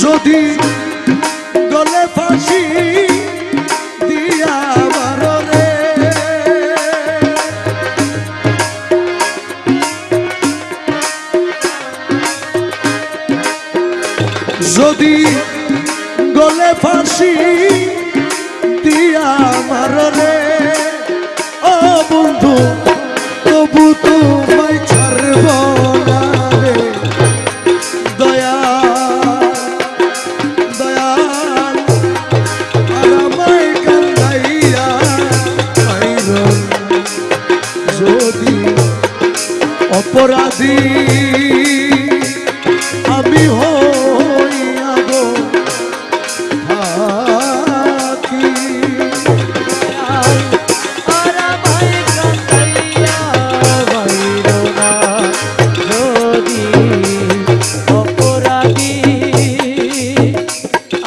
যদি গলে ফাঁসি দিয়া রে। যদি গলে ফাঁসি দিয়া রে। ও বন্ধু যদি অপরাধী আমি হইয়া গো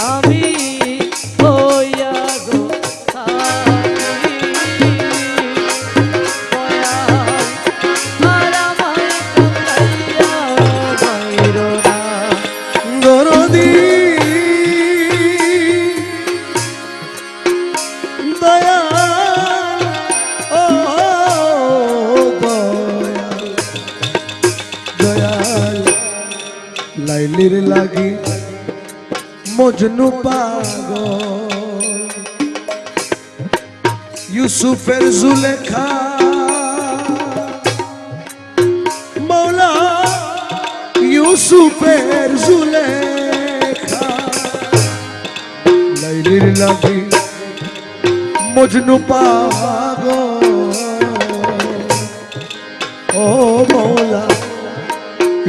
আমি লাইলির লাগি মজনু পাগল। ইউসুফের জুলেখা। মৌলা ইউসুফের জুলেখা। লাইলির লাগি মজনু পাগল।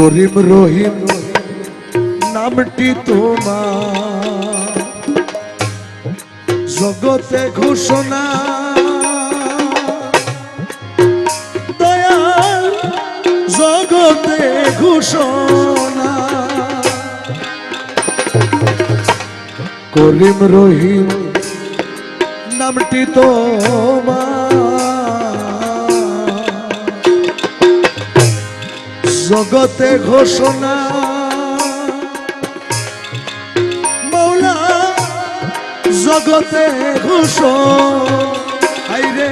করিম রহিম নামটি তোমার। জগতে ঘোষণা। ঘোষণা। করিম রহিম নামটি তোমার। জগতে ঘোষণা। মৌলা জগতে ঘোষণা। রে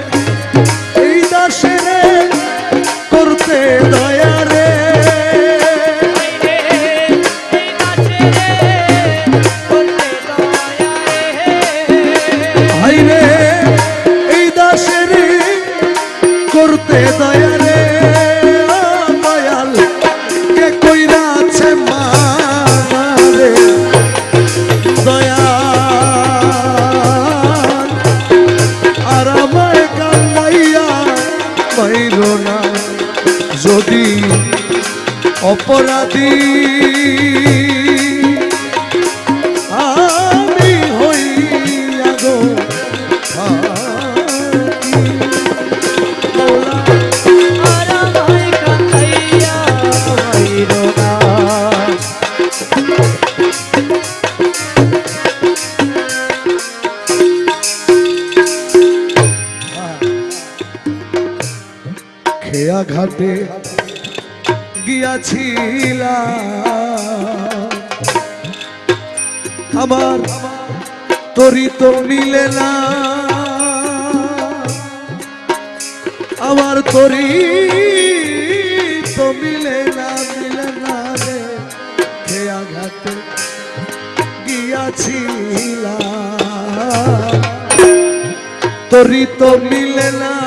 এই দাসে রে করতে দয়া রে করতে দয়া অপরাধী আমি হইয়া গো থাকি। মৌলা খেয়া ঘাটে গিয়াছিলাম আমার তরি তো মিলে না। আমার তরি তো মিলে না মিলে না রে। কে আঘাতে গিয়াছিলাম। তরি তো মিলে না।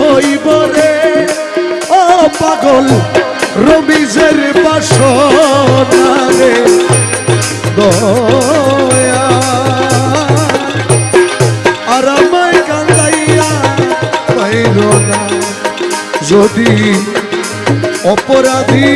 হইব রে। ও পাগল রবিজের বাসনা রে দয়া। আর আমায় কান্দাইয়া পাইল না। যদি অপরাধী